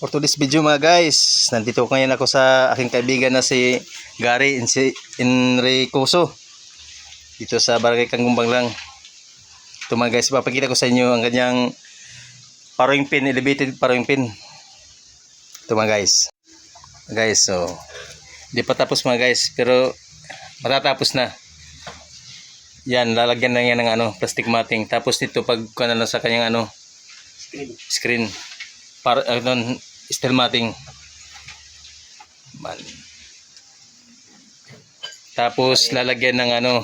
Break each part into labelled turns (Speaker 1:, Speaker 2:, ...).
Speaker 1: For today's video mga guys, nandito ngayon ako sa aking kaibigan na si Gary Enricoso. Dito sa Barangay Kanggumbang lang. Ito mga guys, papakita ko sa inyo ang kanyang paring pin, elevated paring pin. Ito mga guys. Guys, so hindi pa tapos mga guys, pero matatapos na. Yan, lalagyan na yan ng ano, plastic matting. Tapos dito pag kuha na sa kanyang ano,
Speaker 2: Screen.
Speaker 1: screen para ano steel matting. Man. tapos lalagyan ng ano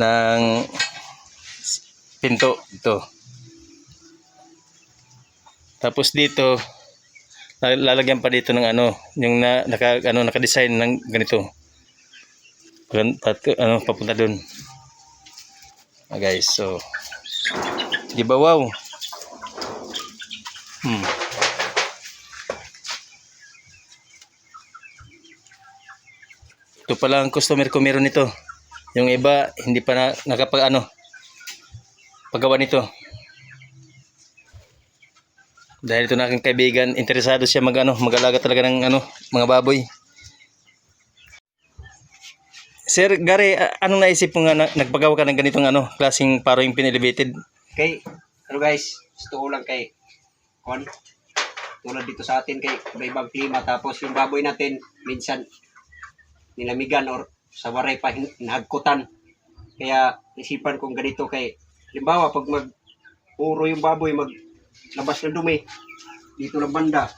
Speaker 1: ng pinto. Ito. Tapos dito lal- lalagyan pa dito ng ano yung na, naka ano naka-design ng ganito. Gan- pat, ano papunta doon ah, guys so di ba wow? Hmm. Ito pala ang customer ko meron nito. Yung iba hindi pa na, nakapag ano paggawa nito. Dahil ito na aking kaibigan, interesado siya mag ano, mag-alaga talaga ng ano, mga baboy. Sir Gary, anong naisip mo nga na, nagpagawa ka ng ganitong ano, klaseng parang pin-elevated?
Speaker 2: Kay, ano guys, gusto lang kay, kon, tulad dito sa atin kay iba-ibang klima tapos yung baboy natin minsan nilamigan or sa waray pa hin- hinahagkutan. Kaya isipan kong ganito kay, halimbawa pag mag puro yung baboy mag labas ng dumi dito lang banda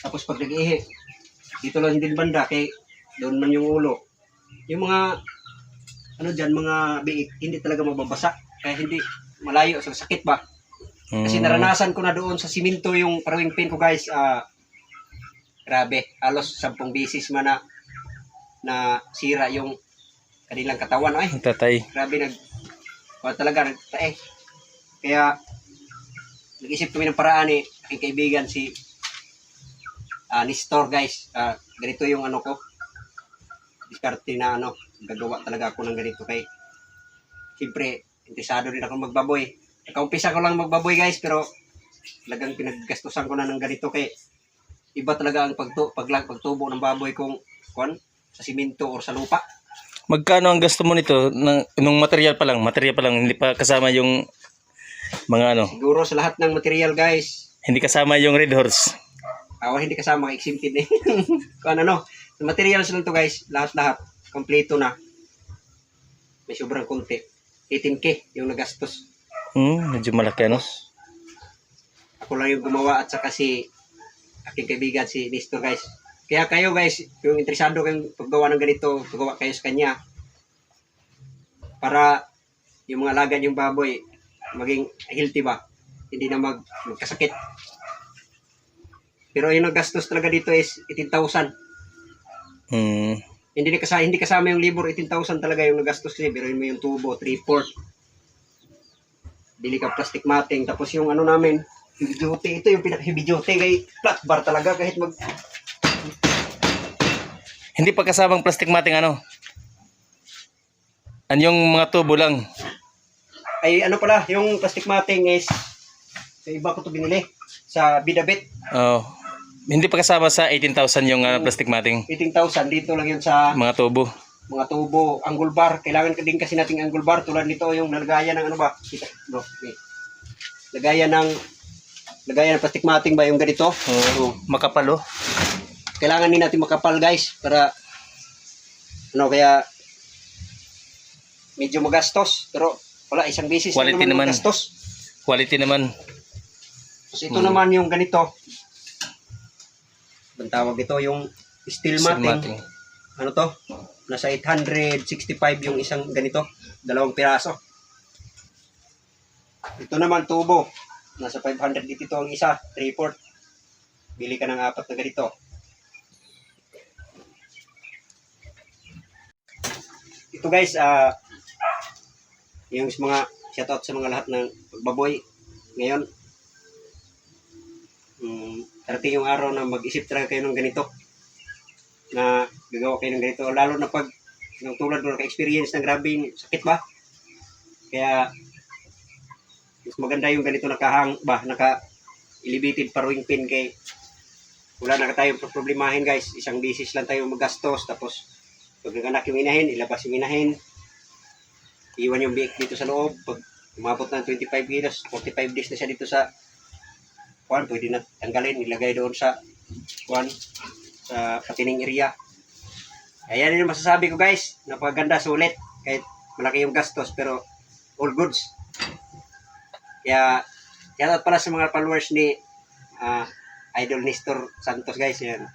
Speaker 2: tapos pag nag-ihi dito lang din banda kay doon man yung ulo yung mga ano dyan mga biik hindi talaga mababasa kaya hindi malayo sa sakit ba kasi
Speaker 1: Hmm.
Speaker 2: naranasan ko na doon sa siminto yung parawing pin ko guys. ah grabe, halos sampung bisis man na na sira yung kanilang katawan. Ay,
Speaker 1: Tatay.
Speaker 2: grabe nag wala talaga nagtae. Kaya nag-isip kami ng paraan ni aking kaibigan si ah Nestor guys. Ah, ganito yung ano ko. Diskarte na ano, gagawa talaga ako ng ganito kay Siyempre, interesado rin ako magbaboy. Nakaumpisa ko lang magbaboy guys, pero talagang pinaggastusan ko na ng ganito kay iba talaga ang pagtu paglag pagtubo ng baboy kung kwan sa simento or sa lupa.
Speaker 1: Magkano ang gasto mo nito ng nung material pa lang, material pa lang, hindi pa kasama yung mga ano,
Speaker 2: Siguro sa lahat ng material guys,
Speaker 1: hindi kasama yung red horse.
Speaker 2: Ako hindi kasama exempted eh. Kung ano, no. Sa materials lang to guys, lahat-lahat, kompleto na. May sobrang konti. 18k yung nagastos.
Speaker 1: Hmm, medyo malaki ano.
Speaker 2: Ako lang yung gumawa at saka si aking kaibigan si Nestor guys. Kaya kayo guys, yung interesado kayong paggawa ng ganito, paggawa kayo sa kanya. Para yung mga alaga yung baboy, maging healthy ba? Hindi na mag, magkasakit. Pero yung nagastos talaga dito is 18,000.
Speaker 1: Hmm.
Speaker 2: Hindi kasama, hindi kasama yung libor, 18,000 talaga yung nagastos kasi. Pero mo yung tubo, 3-4. Bili ka plastic matting. Tapos yung ano namin, duty. Ito yung pinaka-heavy duty. Kay flat bar talaga kahit mag...
Speaker 1: Hindi pa kasamang plastic matting ano. An yung mga tubo lang.
Speaker 2: Ay ano pala, yung plastic matting is... Sa iba ko to binili. Sa Bidabit.
Speaker 1: Oh. Hindi pa kasama sa 18,000 yung ah, plastic matting.
Speaker 2: 18,000. Dito lang yun sa
Speaker 1: Mga tubo.
Speaker 2: mga tubo, angle bar. Kailangan ka din kasi nating angle bar. Tulad nito yung nalagayan ng ano ba? Kita, bro. Okay. Lagayan ng... Lagayan ng plastic matting ba yung ganito?
Speaker 1: Oh, makapal oh.
Speaker 2: Kailangan din natin makapal guys para ano kaya medyo magastos pero wala isang beses
Speaker 1: Quality naman.
Speaker 2: magastos.
Speaker 1: Quality naman.
Speaker 2: tapos ito
Speaker 1: Hmm.
Speaker 2: naman yung ganito. Ang tawag ito yung steel
Speaker 1: Steel
Speaker 2: matting. ano to? Nasa 865 yung isang ganito dalawang piraso. Ito naman tubo. Nasa 500 dito ang isa 3 bili ka ng apat na ganito ito guys ah yung mga shoutout sa mga lahat ng pagbaboy ngayon um, darating yung araw na mag-isip talaga kayo ng ganito na gagawa kayo ng ganito lalo na pag yung tulad mo naka-experience ng grabing sakit ba kaya mas maganda yung ganito nakahang ba naka elevated paruing pin kay wala na tayong problemahin guys. Isang bisis lang tayo magastos. Tapos, pag naganak yung inahin, ilabas yung inahin. Iwan yung biik dito sa loob. Pag umabot ng 25 kilos, 45 days na siya dito sa kuan, pwede na tanggalin, ilagay doon sa kuan, sa patining area. Ayan yung masasabi ko guys. Napakaganda, sulit. Kahit malaki yung gastos, pero all goods. Kaya, shoutout pala sa mga followers ni ah, Idol Nestor Santos guys. Yan.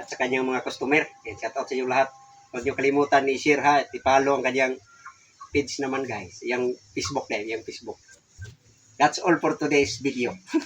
Speaker 2: At sa kanyang mga customer. Yan, shoutout sa inyo lahat. Huwag niyo kalimutan ni share ha. At i-follow ang kanyang page naman guys. Yung Facebook na yung Facebook. That's all for today's video.